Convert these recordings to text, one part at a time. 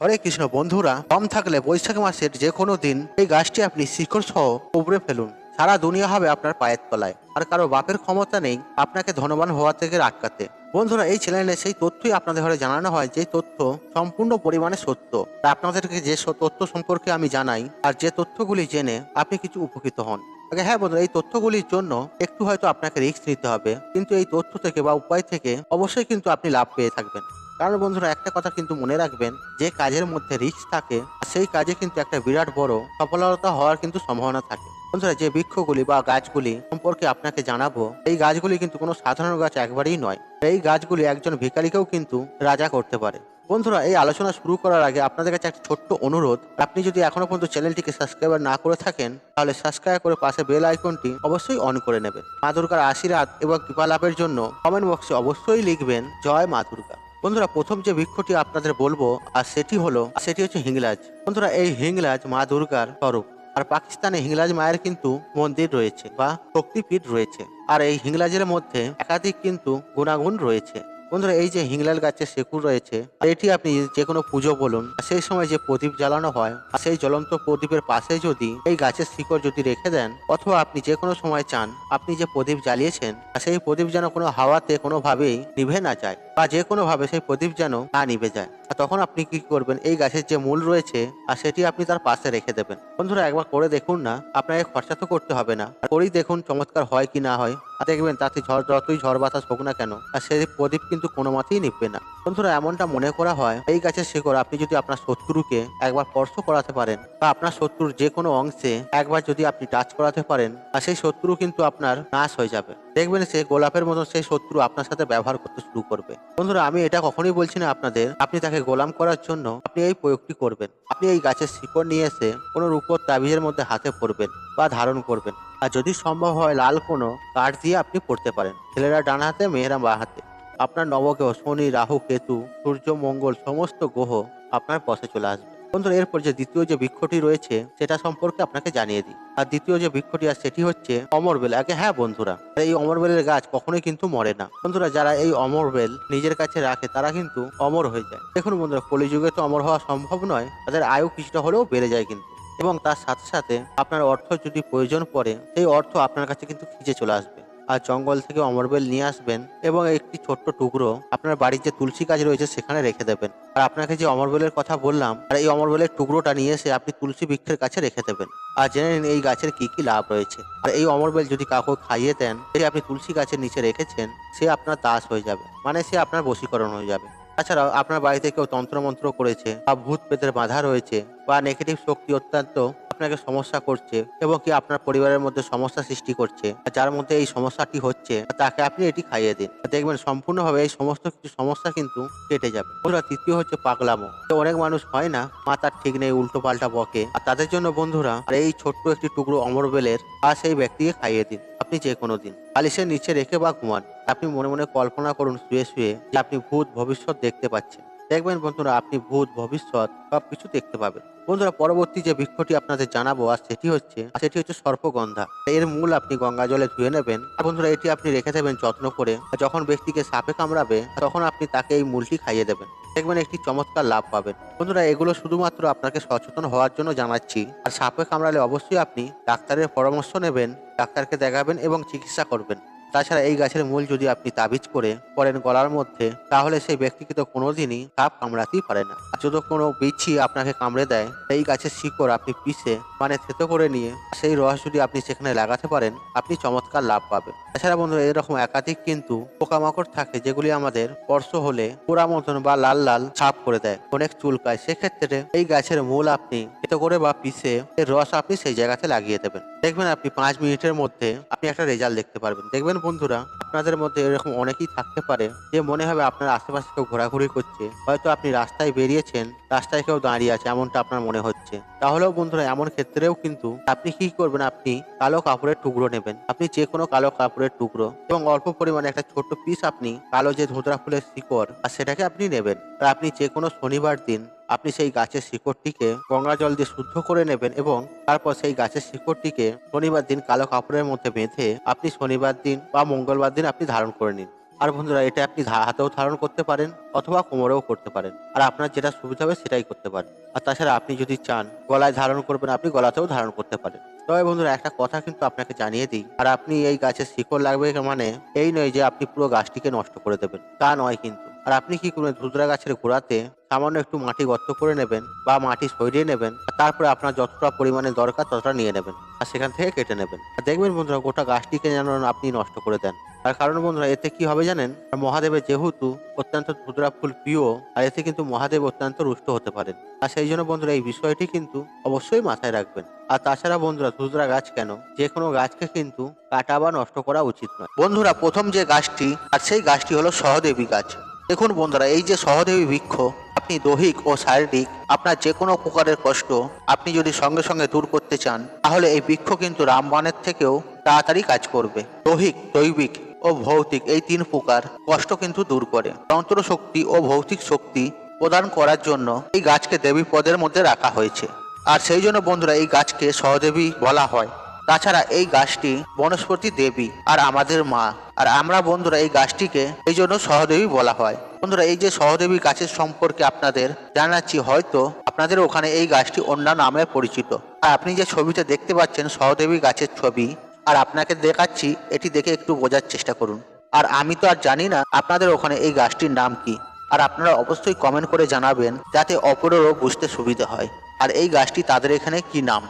হরে কৃষ্ণ, বন্ধুরা, কম থাকলে বৈশাখ মাসের যে কোনো দিন এই গাছটি আপনি শিকড় সহ উপড়ে ফেলুন। সারা দুনিয়া হবে আপনার পায়ের তলায়। আর কারও বাপের ক্ষমতা নেই আপনাকে ধনবান হওয়া থেকে আটকাতে। বন্ধুরা, এই চ্যানেলে সেই তথ্যই আপনাদের ঘরে জানানো হয়, যে তথ্য সম্পূর্ণ পরিমাণে সত্য। আপনাদেরকে যে তথ্য সম্পর্কে আমি জানাই, আর যে তথ্যগুলি জেনে আপনি কিছু উপকৃত হন। আগে হ্যাঁ বন্ধুরা, এই তথ্যগুলির জন্য একটু হয়তো আপনাকে রিস্ক নিতে হবে, কিন্তু এই তথ্য থেকে বা উপায় থেকে অবশ্যই কিন্তু আপনি লাভ পেয়ে থাকবেন। কারণ বন্ধুরা, একটা কথা কিন্তু মনে রাখবেন, যে কাজের মধ্যে রিস্ক থাকে, সেই কাজে কিন্তু একটা বিরাট বড় সফলতা হওয়ার কিন্তু সম্ভাবনা থাকে। বন্ধুরা, যে বৃক্ষগুলি বা গাছগুলি সম্পর্কে আপনাকে জানাব, এই গাছগুলি কিন্তু কোনো সাধারণ গাছ একবারেই নয়। এই গাছগুলি একজন ভিখারিকেও কিন্তু রাজা করতে পারে। বন্ধুরা, এই আলোচনা শুরু করার আগে আপনাদের কাছে একটা ছোট্ট অনুরোধ, আপনি যদি এখনও পর্যন্ত চ্যানেলটিকে সাবস্ক্রাইব না করে থাকেন, তাহলে সাবস্ক্রাইব করে পাশে বেল আইকনটি অবশ্যই অন করে নেবেন। মা দুর্গার আশীর্বাদ এবং কৃপা লাভের জন্য কমেন্ট বক্সে অবশ্যই লিখবেন, জয় মা দুর্গা। বন্ধুরা, প্রথম যে বৃক্ষটি আপনাদের বলব, আর সেটি হলো, সেটি হচ্ছে হিংলাজ। বন্ধুরা, এই হিংলাজ মা দুর্গার স্বরূপ। আর পাকিস্তানে হিংলাজ মায়ের কিন্তু মন্দির রয়েছে বা শক্তিপীঠ রয়েছে। আর এই হিংলাজের মধ্যে একাধিক কিন্তু গুণাগুণ রয়েছে। বন্ধুরা, এই যে হিংলাল গাছের শেকুর রয়েছে এটি আপনি যে কোনো পুজো বলুন সেই সময় যে প্রদীপ জ্বালানো হয়, আর সেই জ্বলন্ত প্রদীপের পাশে যদি এই গাছের শিকড় যদি রেখে দেন, অথবা আপনি যে কোনো সময় চান, আপনি যে প্রদীপ জ্বালিয়েছেন, আর সেই প্রদীপ যেন কোনো হাওয়াতে কোনোভাবেই নিভে না যায়, বা যে কোনোভাবে সেই প্রদীপ যেন না নিভে যায়, আর তখন আপনি কি করবেন, এই গাছের যে মূল রয়েছে, আর সেটি আপনি তার পাশে রেখে দেবেন। বন্ধুরা, একবার করে দেখুন না, আপনাকে খরচা তো করতে হবে না করেই দেখুন চমৎকার হয় কি না হয়। আর দেখবেন তাতে ঝড়, যতই ঝড় বাতাস হোক না কেন, আর সেই প্রদীপ কিন্তু কোনো মতেই নিভবে না। বন্ধুরা, এমনটা মনে করা হয়, এই গাছের শিকড় আপনি যদি আপনার শত্রুকে একবার স্পর্শ করাতে পারেন, বা আপনার শত্রুর যে কোনো অংশে একবার যদি আপনি টাচ করাতে পারেন, আর সেই শত্রু কিন্তু আপনার নাশ হয়ে যাবে। দেখবেন সে গোলাপের মতো সেই শত্রু আপনার সাথে ব্যবহার করতে শুরু করবে। বন্ধুরা, আমি এটা কখনোই বলছি না আপনাদের, আপনি তাকে গোলাম করার জন্য আপনি এই প্রয়োগটি করবেন। আপনি এই গাছের শিকড় নিয়ে এসে কোনো রূপর তাবিজের মধ্যে হাতে পড়বেন বা ধারণ করবেন। আর যদি সম্ভব হয় লাল কোনো কাঠ দিয়ে আপনি পড়তে পারেন। ছেলেরা ডান হাতে, মেয়েরা বা হাতে। আপনার নবগ্রহ, শনি, রাহু, কেতু, সূর্য, মঙ্গল, সমস্ত গ্রহ আপনার পথে চলে আসবে। বন্ধুরা, এরপর যে দ্বিতীয় যে বৃক্ষটি রয়েছে, সেটা সম্পর্কে আপনাকে জানিয়ে দিই। আর দ্বিতীয় যে বৃক্ষটি আর সেটি হচ্ছে অমরবেল আগে হ্যাঁ বন্ধুরা এই অমরবেলের গাছ কখনোই কিন্তু মরে না। বন্ধুরা, যারা এই অমরবেল নিজের কাছে রাখে, তারা কিন্তু অমর হয়ে যায়। দেখুন বন্ধুরা, কলিযুগে তো অমর হওয়া সম্ভব নয়। তাদের আয়ু কিছুটা হলেও বেড়ে যায় কিন্তু। এবং তার সাথে সাথে আপনার অর্থ যদি প্রয়োজন পড়ে, সেই অর্থ আপনার কাছে কিন্তু খিচে চলে আসবে। আর জঙ্গল থেকে অমরবেল নিয়ে আসবেন এবং একটি ছোট্ট টুকরো আপনার বাড়ির যে তুলসী গাছ রয়েছে, সেখানে রেখে দেবেন। আর আপনাকে যে অমরবেলের কথা বললাম, আর এই অমরবেলের টুকরোটা নিয়ে এসে আপনি তুলসী বৃক্ষের কাছে রেখে দেবেন। আর জেনে নিন, এই গাছের কি কি লাভ রয়েছে। আর এই অমরবেল যদি কাউকে খাইয়ে দেন, সেই আপনি তুলসী গাছের নিচে রেখেছেন, সে আপনার দাস হয়ে যাবে। মানে সে আপনার বশীকরণ হয়ে যাবে। তাছাড়াও আপনার বাড়িতে কেউ তন্ত্রমন্ত্র করেছে বা ভূত পেতের বাধা রয়েছে বা নেগেটিভ শক্তি অত্যন্ত আপনাকে সমস্যা করছে এবং কি আপনার পরিবারের মধ্যে সমস্যা সৃষ্টি করছে, যার মধ্যে এই সমস্যাটি হচ্ছে, তাকে আপনি এটি খাইয়ে দিন। দেখবেন সম্পূর্ণভাবে এই সমস্ত কিছু সমস্যা কিন্তু কেটে যাবে। বন্ধুরা, তৃতীয় হচ্ছে পাগলামো। তো অনেক মানুষ হয় না মাথার ঠিক নেই, উল্টো পাল্টা বকে। আর তাদের জন্য বন্ধুরা, আর এই ছোট্ট একটি টুকরো অমরবেলের আর সেই ব্যক্তিকে খাইয়ে দিন। আপনি যে কোনো দিন। বালিশের নিচে রেখে বা ঘুমান। আপনি মনে মনে কল্পনা করুন শুয়ে শুয়ে যে আপনি ভূত ভবিষ্যৎ দেখতে পাচ্ছেন। দেখবেন বন্ধুরা, আপনি ভূত, ভবিষ্যৎ সব কিছু দেখতে পাবেন। বন্ধুরা, পরবর্তী যে বৃক্ষটি আপনাদের জানাব, আর সেটি হচ্ছে সেটি হচ্ছে সর্পগন্ধা। এর মূল আপনি গঙ্গা জলে ধুয়ে নেবেন। আর বন্ধুরা, এটি আপনি রেখে দেবেন যত্ন করে। যখন ব্যক্তিকে সাপে কামড়াবে, তখন আপনি তাকে এই মূলটি খাইয়ে দেবেন। দেখবেন একটি চমৎকার লাভ পাবেন। বন্ধুরা, এগুলো শুধুমাত্র আপনাকে সচেতন হওয়ার জন্য জানাচ্ছি। আর সাপে কামড়ালে অবশ্যই আপনি ডাক্তারের পরামর্শ নেবেন, ডাক্তারকে দেখাবেন এবং চিকিৎসা করবেন। তাছাড়া এই গাছের মূল যদি আপনি তাবিজ করে পড়েন গলার মধ্যে, তাহলে সেই ব্যক্তিকে তো কোনোদিনই সাপ কামড়াতেই পারে না। যদি কোনো বিচ্ছি আপনাকে কামড়ে দেয়, সেই গাছের শিকড় আপনি পিষে মানে থেতো করে নিয়ে, সেই রস যদি আপনি সেখানে লাগাতে পারেন, আপনি চমৎকার লাভ পাবেন। তাছাড়া বন্ধুরা, এরকম একাধিক কিন্তু পোকামাকড় থাকে, যেগুলি আমাদের স্পর্শ হলে পোড়া মতন বা লাল লাল ছাপ করে দেয়, অনেক চুলকায়। সেক্ষেত্রে এই গাছের মূল আপনি থেতো করে বা পিষে এর রস আপনি সেই জায়গাতে লাগিয়ে দেবেন। দেখবেন আপনি পাঁচ মিনিটের মধ্যে আপনি একটা রেজাল্ট দেখতে পারবেন। দেখবেন বন্ধুরা, আপনাদের মধ্যে এরকম অনেকেই থাকতে পারে যে মনে হবে আপনার আশেপাশে কেউ ঘোরাঘুরি করছে। হয়তো আপনি রাস্তায় বেরিয়েছেন, রাস্তায় কেউ দাঁড়িয়ে আছে, এমনটা আপনার মনে হচ্ছে। তাহলেও বন্ধুরা, এমন ক্ষেত্রেও কিন্তু আপনি কি করবেন? আপনি কালো কাপড়ের টুকরো নেবেন। আপনি যে কোনো কালো কাপড়ের টুকরো এবং অল্প পরিমাণে একটা ছোট্ট পিস আপনি কালো যে ধুতরা ফুলের শিকড়, আর সেটাকে আপনি নেবেন। আর আপনি যে কোনো শনিবার দিন আপনি সেই গাছের শিকড়টিকে গঙ্গা জল দিয়ে শুদ্ধ করে নেবেন এবং তারপর সেই গাছের শিকড়টিকে শনিবার দিন কালো কাপড়ের মধ্যে বেঁধে আপনি শনিবার দিন বা মঙ্গলবার দিন আপনি ধারণ করে নিন। আর বন্ধুরা, এটা আপনি হাতেও ধারণ করতে পারেন অথবা কোমরেও করতে পারেন। আর আপনার যেটা সুবিধা হবে সেটাই করতে পারেন। আর তাছাড়া আপনি যদি চান, গলায় ধারণ করবেন, আপনি গলাতেও ধারণ করতে পারেন। তবে বন্ধুরা, একটা কথা কিন্তু আপনাকে জানিয়ে দিই, আর আপনি এই গাছের শিকড় লাগবে মানে এই নয় যে আপনি পুরো গাছটিকে নষ্ট করে দেবেন। তা নয় কিন্তু। আর আপনি কি করবেন ধুতরা গাছের গোড়াতে সামান্য একটু মাটি গর্ত করে নেবেন বা মাটি সরিয়ে নেবেন তারপরে আপনার যতটা পরিমাণে দরকার ততটা নিয়ে নেবেন। আর সেখান থেকে কেটে নেবেন। আর দেখবেন বন্ধুরা, গোটা গাছটিকে যেন আপনি নষ্ট করে দেন। তার কারণ বন্ধুরা, এতে কি হবে জানেন? মহাদেবের যেহেতু অত্যন্ত ধুতরা ফুল প্রিয়, আর এতে কিন্তু মহাদেব অত্যন্ত রুষ্ট হতে পারেন। আর সেই জন্য বন্ধুরা, এই বিষয়টি কিন্তু অবশ্যই মাথায় রাখবেন। আর তাছাড়া বন্ধুরা ধুতরা গাছ কেন? যে কোনো গাছকে কিন্তু কাটা বা নষ্ট করা উচিত নয়। বন্ধুরা, প্রথম যে গাছটি, আর সেই গাছটি হলো সহদেবী গাছ। দেখুন বন্ধুরা, এই যে সহদেবী বৃক্ষ আপনি দৈহিক ও শারীরিক, আপনার যে কোনো প্রকারের কষ্ট আপনি যদি সঙ্গে সঙ্গে দূর করতে চান, তাহলে এই বৃক্ষ কিন্তু রামবাণের থেকেও তাড়াতাড়ি কাজ করবে। দৈহিক, দৈবিক ও ভৌতিক এই তিন প্রকার কষ্ট কিন্তু দূর করে। যন্ত্র শক্তি ও ভৌতিক শক্তি প্রদান করার জন্য এই গাছকে দেবী পদের মধ্যে রাখা হয়েছে। আর সেই জন্য বন্ধুরা এই গাছকে সহদেবী বলা হয়। তাছাড়া এই গাছটি বনস্পতি দেবী আর আমাদের মা। আর আমরা বন্ধুরা এই গাছটিকে এই জন্য সহদেবী বলা হয়। বন্ধুরা, এই যে সহদেবী গাছের সম্পর্কে আপনাদের জানাচ্ছি, হয়তো আপনাদের ওখানে এই গাছটি অন্য নামে পরিচিত। আর আপনি যে ছবিটা দেখতে পাচ্ছেন সহদেবী গাছের ছবি, আর আপনাকে দেখাচ্ছি, এটি দেখে একটু বোঝার চেষ্টা করুন। আর আমি তো আর জানি না আপনাদের ওখানে এই গাছটির নাম কি। আর আপনারা অবশ্যই কমেন্ট করে জানাবেন, যাতে অপরেরও বুঝতে সুবিধা হয়। আর এই গাছটি তাদের এখানে কি নাম?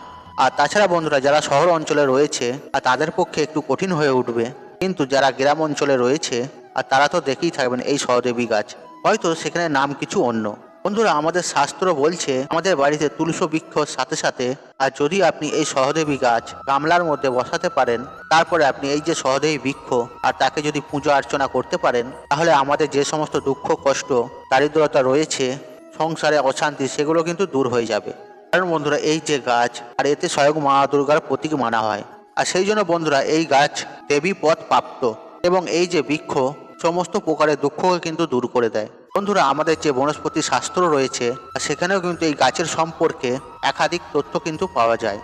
আর তাছাড়া বন্ধুরা, যারা শহর অঞ্চলে রয়েছে, আর তাদের পক্ষে একটু কঠিন হয়ে উঠবে, কিন্তু যারা গ্রাম অঞ্চলে রয়েছে আর তারা তো দেখেই থাকবেন এই সহদেবী গাছ। হয়তো সেখানে নাম কিছু অন্য। বন্ধুরা, আমাদের শাস্ত্র বলছে, আমাদের বাড়িতে তুলসী বৃক্ষর সাথে সাথে, আর যদি আপনি এই সহদেবী গাছ গামলার মধ্যে বসাতে পারেন, তারপরে আপনি এই যে সহদেবী বৃক্ষ আর তাকে যদি পূজা অর্চনা করতে পারেন, তাহলে আমাদের যে সমস্ত দুঃখ, কষ্ট, দারিদ্রতা রয়েছে, সংসারে অশান্তি, সেগুলো কিন্তু দূর হয়ে যাবে। কারণ বন্ধুরা, এই যে গাছ, আর এতে স্বয়ং মা দুর্গার প্রতীক মানা হয়। আর সেই জন্য বন্ধুরা, এই গাছ দেবী পথ প্রাপ্ত। এবং এই যে বৃক্ষ, সমস্ত প্রকারের দুঃখকে কিন্তু দূর করে দেয়। বন্ধুরা, আমাদের যে বনস্পতি শাস্ত্র রয়েছে সেখানেও কিন্তু এই গাছের সম্পর্কে একাধিক তথ্য কিন্তু পাওয়া যায়।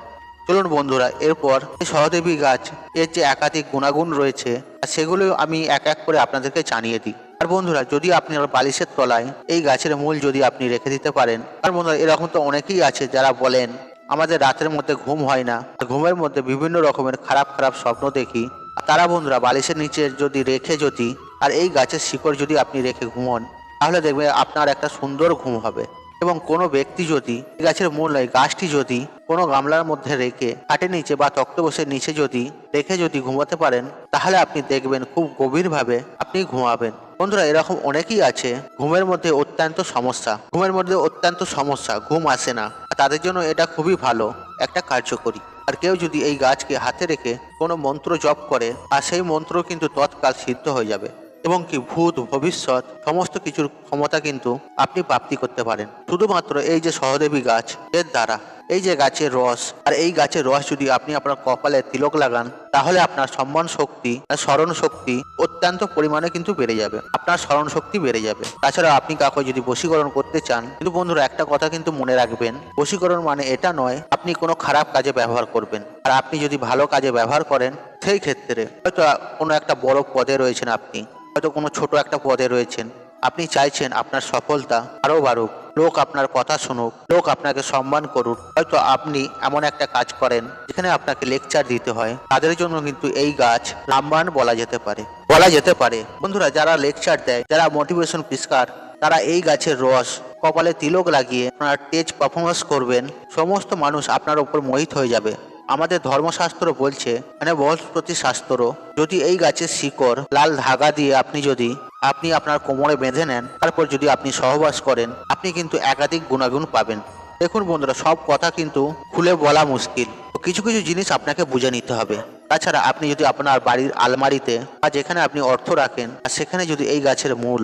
চলুন বন্ধুরা, এরপর এই সহদেবী গাছ, এর যে একাধিক গুণাগুণ রয়েছে সেগুলো আমি এক এক করে আপনাদেরকে জানিয়ে দিই। আর বন্ধুরা, যদি আপনার বালিশের তলায় এই গাছের মূল যদি আপনি রেখে দিতে পারেন, আর বন্ধুরা, এরকম তো অনেকেই আছে যারা বলেন, আমাদের রাতের মধ্যে ঘুম হয় না। ঘুমের মধ্যে বিভিন্ন রকমের খারাপ খারাপ স্বপ্ন দেখি তারা বন্ধুরা, বালিশের নিচে যদি রেখে যদি, আর এই গাছের শিকড় যদি আপনি রেখে ঘুমন, তাহলে দেখবেন আপনার একটা সুন্দর ঘুম হবে। এবং কোনো ব্যক্তি যদি গাছের মূলায় গাছটি যদি কোনো গামলার মধ্যে রেখে, খাটের নিচে বা তক্ত বসে নিচে যদি রেখে যদি ঘুমাতে পারেন, তাহলে আপনি দেখবেন খুব গভীরভাবে আপনি ঘুমাবেন। বন্ধুরা, এরকম অনেকেই আছে, ঘুমের মধ্যে অত্যন্ত সমস্যা। ঘুমের মধ্যে অত্যন্ত সমস্যা, ঘুম আসে না। তাদের জন্য এটা খুবই ভালো, একটা কার্যকরী। আর কেউ যদি এই গাছকে হাতে রেখে কোনো মন্ত্র জপ করে, আর সেই মন্ত্র কিন্তু তৎকাল সিদ্ধ হয়ে যাবে। এবং কি ভূত, ভবিষ্যৎ, সমস্ত কিছুর ক্ষমতা কিন্তু আপনি প্রাপ্তি করতে পারেন। শুধুমাত্র এই যে সহদেবী গাছ, এর দ্বারা এই যে গাছের রস, আর এই গাছের রস যদি আপনি আপনার কপালে তিলক লাগান, তাহলে আপনার সম্মান শক্তি স্মরণ শক্তি অত্যন্ত পরিমাণে কিন্তু বেড়ে যাবে। আপনার স্মরণ শক্তি বেড়ে যাবে। তাছাড়া আপনি কাউকে যদি বশীকরণ করতে চান, কিন্তু বন্ধুরা একটা কথা কিন্তু মনে রাখবেন, বশীকরণ মানে এটা নয়, আপনি কোনো খারাপ কাজে ব্যবহার করবেন। আর আপনি যদি ভালো কাজে ব্যবহার করেন, সেই ক্ষেত্রে হয়তো কোনো একটা বড় পদে রয়েছেন আপনি, হয়তো কোনো ছোট একটা পদে রয়েছেন। আপনি চাইছেন আপনার সফলতা আরও বাড়ুক, লোক আপনার কথা শুনুক, লোক আপনাকে সম্মান করুক। হয়তো আপনি এমন একটা কাজ করেন যেখানে আপনাকে লেকচার দিতে হয়। তাদের জন্য কিন্তু এই গাছ রামবান বলা যেতে পারে। বলা যেতে পারে। বন্ধুরা, যারা লেকচার দেয়, যারা মোটিভেশন পিস্কার তারা এই গাছের রস, কপালে তিলক লাগিয়ে আপনার টেজ পারফরমেন্স করবেন, সমস্ত মানুষ আপনার উপর মোহিত হয়ে যাবে। আমাদের ধর্মশাস্ত্র বলছে মানে বৃহস্পতি শাস্ত্র যদি এই গাছের শিকড় লাল ধাগা দিয়ে আপনি যদি আপনি আপনার কোমরে বেঁধে নেন, তারপর যদি আপনি সহবাস করেন, আপনি কিন্তু একাধিক গুণাগুণ পাবেন। দেখুন বন্ধুরা, সব কথা কিন্তু খুলে বলা মুশকিল। কিছু কিছু জিনিস আপনাকে বুঝে নিতে হবে। তাছাড়া আপনি যদি আপনার বাড়ির আলমারিতে বা যেখানে আপনি অর্থ রাখেন, আর সেখানে যদি এই গাছের মূল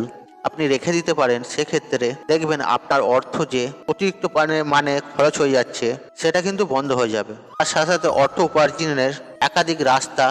আপনি রেখে দিতে পারেন, সেক্ষেত্রে দেখবেন আপনার অর্থ যে অতিরিক্ত মানে খরচ হয়ে যাচ্ছে, সেটা কিন্তু বন্ধ হয়ে যাবে। আর সাথে সাথে অর্থ উপার্জনের একাধিক রাস্তা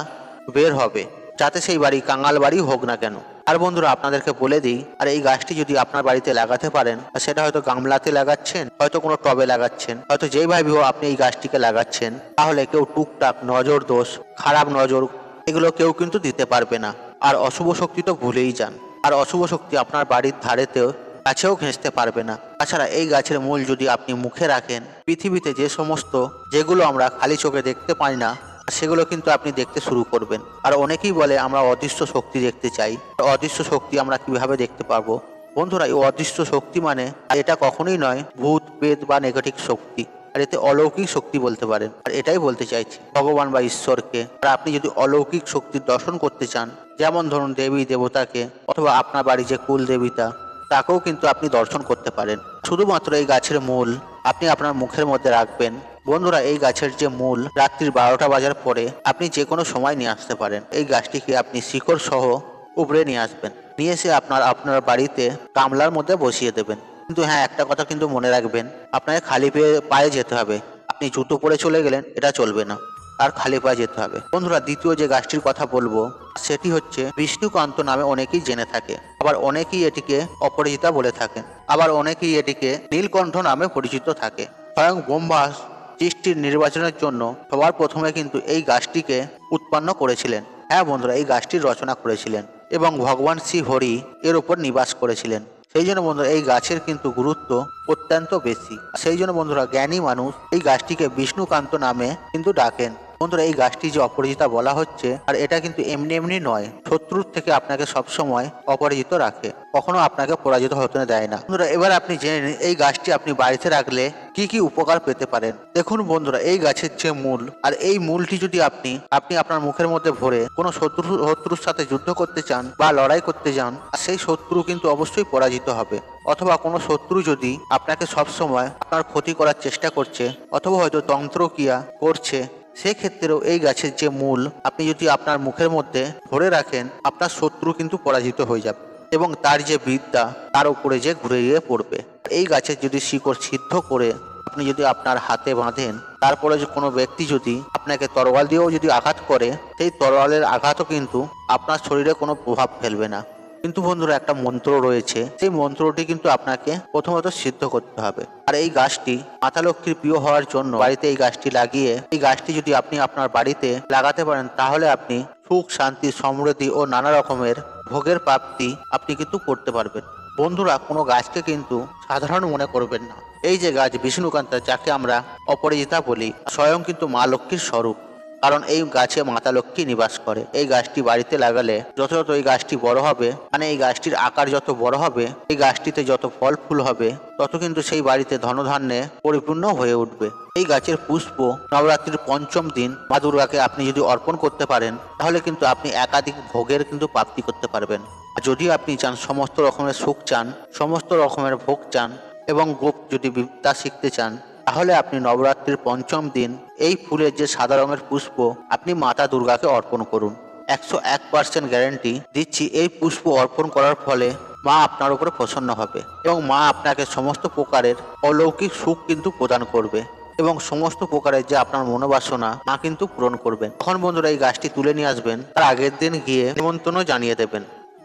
বের হবে, যাতে সেই বাড়ি কাঙাল বাড়ি হোক না কেন। আর বন্ধুরা, আপনাদেরকে বলে দিই, আর এই গাছটি যদি আপনার বাড়িতে লাগাতে পারেন সেটা হয়তো গামলাতে লাগাচ্ছেন, হয়তো কোনো টবে লাগাচ্ছেন, হয়তো যেইভাবে হোক আপনি এই গাছটিকে লাগাচ্ছেন, তাহলে কেউ টুকটাক নজর দোষ খারাপ নজর, এগুলো কেউ কিন্তু দিতে পারবে না। আর অশুভ শক্তি তো ভুলেই যান। আর অশুভ শক্তি আপনার বাড়ির ধারেতেও, গাছেও ঘেঁচতে পারবে না। তাছাড়া এই গাছের মূল যদি আপনি মুখে রাখেন, পৃথিবীতে যে সমস্ত, যেগুলো আমরা খালি চোখে দেখতে পাই না সেগুলো কিন্তু আপনি দেখতে শুরু করবেন। আর অনেকেই বলে, আমরা অদৃশ্য শক্তি দেখতে চাই। অদৃশ্য শক্তি আমরা কীভাবে দেখতে পারব বন্ধুরা, এই অদৃশ্য শক্তি মানে এটা কখনোই নয়, ভূত পেদ বা নেগেটিভ শক্তি। আর এতে অলৌকিক শক্তি বলতে পারেন। আর এটাই বলতে চাইছি, ভগবান বা ঈশ্বরকে। আর আপনি যদি অলৌকিক শক্তির দর্শন করতে চান, যেমন ধরুন দেবী, দেবতাকে, অথবা আপনার বাড়ি যে কুল দেবতা তাকেও কিন্তু আপনি দর্শন করতে পারেন। শুধুমাত্র এই গাছের মূল আপনি আপনার মুখের মধ্যে রাখবেন। বন্ধুরা, এই গাছের যে মূল রাত্রির বারোটা বাজার পরে আপনি যে কোনো সময় নিয়ে আসতে পারেন। এই গাছটিকে আপনি শিকড় সহ উপড়ে নিয়ে আসবেন। নিয়ে এসে আপনার আপনার বাড়িতে গামলার মধ্যে বসিয়ে দেবেন। কিন্তু হ্যাঁ একটা কথা কিন্তু মনে রাখবেন, আপনাকে খালি পেয়ে পায়ে যেতে হবে। আপনি জুতো পরে চলে গেলেন, এটা চলবে না। আর খালি পায়ে যেতে হবে। বন্ধুরা, দ্বিতীয় যে গাছটির কথা বলব, সেটি হচ্ছে বিষ্ণুকান্ত নামে অনেকেই জেনে থাকে। আবার অনেকেই এটিকে অপরাজিতা বলে থাকেন। আবার অনেকেই এটিকে নীলকণ্ঠ নামে পরিচিত থাকে। স্বয়ং ব্রহ্মাস সৃষ্টির নির্বাচনের জন্য সবার প্রথমে কিন্তু এই গাছটিকে উৎপন্ন করেছিলেন। হ্যাঁ বন্ধুরা, এই গাছটির রচনা করেছিলেন এবং ভগবান শ্রী হরি এর উপর নিবাস করেছিলেন। সেই জন্য বন্ধুরা, এই গাছের কিন্তু গুরুত্ব অত্যন্ত বেশি। সেই জন্য বন্ধুরা, জ্ঞানী মানুষ এই গাছটিকে বিষ্ণুকান্ত নামে কিন্তু ডাকেন। বন্ধুরা, এই গাছটি যে অপরাজিতা বলা হচ্ছে, আর এটা কিন্তু এমনি এমনি নয়। শত্রুর থেকে আপনাকে সবসময় অপরাজিত রাখে। কখনো আপনাকে পরাজিত হতে দেয় না। বন্ধুরা, এবার আপনি জেনে নিন, এই গাছটি আপনি বাড়িতে রাখলে কি কি উপকার পেতে পারেন? দেখুন বন্ধুরা, এই গাছের যে মূল, আর এই মূলটি যদি আপনি আপনি আপনার মুখের মধ্যে ভরে কোনো শত্রু, শত্রুর সাথে যুদ্ধ করতে চান বা লড়াই করতে যান সেই শত্রু কিন্তু অবশ্যই পরাজিত হবে। অথবা কোনো শত্রু যদি আপনাকে সবসময় আপনার ক্ষতি করার চেষ্টা করছে, অথবা হয়তো তন্ত্রক্রিয়া করছে সেক্ষেত্রেও এই গাছের যে মূল, আপনি যদি আপনার মুখের মধ্যে ধরে রাখেন, আপনার শত্রু কিন্তু পরাজিত হয়ে যাবে এবং তার যে বিদ্যা, তার উপরে যে ঘুরে গিয়ে পড়বে। এই গাছের যদি শিকড় সিদ্ধ করে আপনি যদি আপনার হাতে বাঁধেন, তারপরে কোনো ব্যক্তি যদি আপনাকে তরোয়াল দিয়েও যদি আঘাত করে, সেই তরোয়ালের আঘাতও কিন্তু আপনার শরীরে কোনো প্রভাব ফেলবে না। কিন্তু বন্ধুরা, একটা মন্ত্র রয়েছে। সেই মন্ত্রটি কিন্তু আপনাকে প্রথমত সিদ্ধ করতে হবে। আর এই গাছটি মাতা লক্ষ্মীর প্রিয় হওয়ার জন্য বাড়িতে এই গাছটি লাগিয়ে, এই গাছটি যদি আপনি আপনার বাড়িতে লাগাতে পারেন, তাহলে আপনি সুখ, শান্তি, সমৃদ্ধি ও নানা রকমের ভোগের প্রাপ্তি আপনি কিন্তু করতে পারবেন। বন্ধুরা, কোনো গাছকে কিন্তু সাধারণ মনে করবেন না। এই যে গাছ বিষ্ণুকান্ত, যাকে আমরা অপরাজিতা বলি, স্বয়ং কিন্তু মা লক্ষ্মীর স্বরূপ। কারণ এই গাছে মাতা লক্ষ্মী নিবাস করে। এই গাছটি বাড়িতে লাগালে যত এই গাছটি বড় হবে মানে এই গাছটির আকার যত বড় হবে, এই গাছটিতে যত ফল ফুল হবে, তত কিন্তু সেই বাড়িতে ধনধান্যে পরিপূর্ণ হয়ে উঠবে। এই গাছের পুষ্প নবরাত্রির পঞ্চম দিন মা দুর্গাকে আপনি যদি অর্পণ করতে পারেন, তাহলে কিন্তু আপনি একাধিক ভোগের কিন্তু প্রাপ্তি করতে পারবেন। যদি আপনি চান সমস্ত রকমের সুখ চান, সমস্ত রকমের ভোগ চান, এবং গোপ যদি বিদ্যা শিখতে চান তাহলে আপনি নবরাত্রির পঞ্চম দিন এই ফুলের যে সাদা রঙের পুষ্প, আপনি মাতা দুর্গাকে অর্পণ করুন। একশো এক পার্সেন্ট গ্যারেন্টি দিচ্ছি এই পুষ্প অর্পণ করার ফলে মা আপনার উপরে প্রসন্ন হবে এবং মা আপনাকে সমস্ত প্রকারের অলৌকিক সুখ কিন্তু প্রদান করবে এবং সমস্ত প্রকারের যে আপনার মনোবাসনা, মা কিন্তু পূরণ করবেন। তখন বন্ধুরা এই গাছটি তুলে নিয়ে আসবেন, তার আগের দিন গিয়ে নিমন্ত্রণও জানিয়ে দেবেন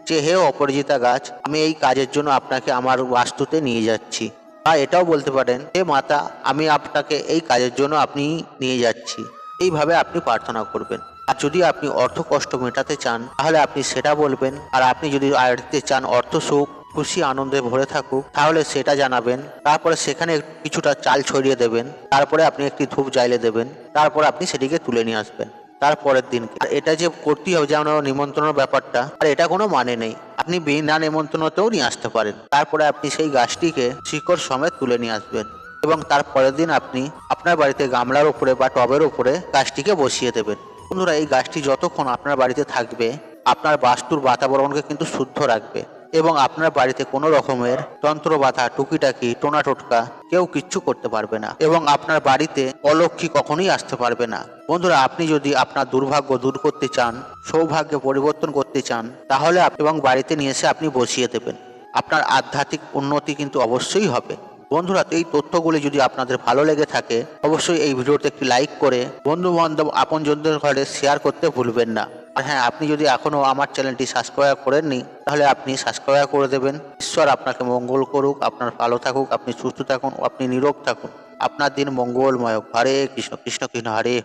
যে, হে অপরাজিতা গাছ, আমি এই কাজের জন্য আপনাকে আমার বাস্তুতে নিয়ে যাচ্ছি। বা এটাও বলতে পারেন, হে মাতা, আমি আপনাকে এই কাজের জন্য আপনি নিয়ে যাচ্ছি। এইভাবে আপনি প্রার্থনা করবেন। আর যদি আপনি অর্থ কষ্ট মেটাতে চান, তাহলে আপনি সেটা বলবেন। আর আপনি যদি আড়তে চান অর্থ সুখ, খুশি, আনন্দে ভরে থাকুক, তাহলে সেটা জানাবেন। তারপরে সেখানে কিছুটা চাল ছড়িয়ে দেবেন। তারপরে আপনি একটি ধূপ জ্বাইলে দেবেন। তারপর আপনি সেটিকে তুলে নিয়ে আসবেন। তারপরের দিন। আর এটা যে করতেই হবে যেমন নিমন্ত্রণের ব্যাপারটা, আর এটা কোনো মানে নেই। আপনি বিনা নিমন্ত্রণতেও নিয়ে আসতে পারেন। তারপরে আপনি সেই গাছটিকে শিকড় সমেত তুলে নিয়ে আসবেন। এবং তার পরের দিন আপনি আপনার বাড়িতে গামলার উপরে বা টবের উপরে গাছটিকে বসিয়ে দেবেন। বন্ধুরা, এই গাছটি যতক্ষণ আপনার বাড়িতে থাকবে, আপনার বাস্তুর বাতাবরণকে কিন্তু শুদ্ধ রাখবে। এবং আপনার বাড়িতে কোনো রকমের তন্ত্র বাধা টুকিটাকি টোনা টোটকা কেউ কিচ্ছু করতে পারবে না। এবং আপনার বাড়িতে অলক্ষী কখনোই আসতে পারবে না। বন্ধুরা, আপনি যদি আপনার দুর্ভাগ্য দূর করতে চান, সৌভাগ্য পরিবর্তন করতে চান, তাহলে এবং বাড়িতে নিয়ে এসে আপনি বসিয়ে দেবেন। আপনার আধ্যাত্মিক উন্নতি কিন্তু অবশ্যই হবে। বন্ধুরা, এই তথ্যগুলি যদি আপনাদের ভালো লেগে থাকে, অবশ্যই এই ভিডিওতে একটি লাইক করে বন্ধু বান্ধব আপনজনদের ঘরে শেয়ার করতে ভুলবেন না। আর হ্যাঁ আপনি যদি এখনও আমার চ্যানেলটি সাবস্ক্রাইব করেননি, তাহলে আপনি সাবস্ক্রাইব করে দেবেন। ঈশ্বর আপনাকে মঙ্গল করুক, আপনার ভালো থাকুক, আপনি সুস্থ থাকুন, আপনি নিরোগ থাকুন। আপনার দিন মঙ্গলময়। হরে কৃষ্ণ কৃষ্ণ কৃষ্ণ, হরে।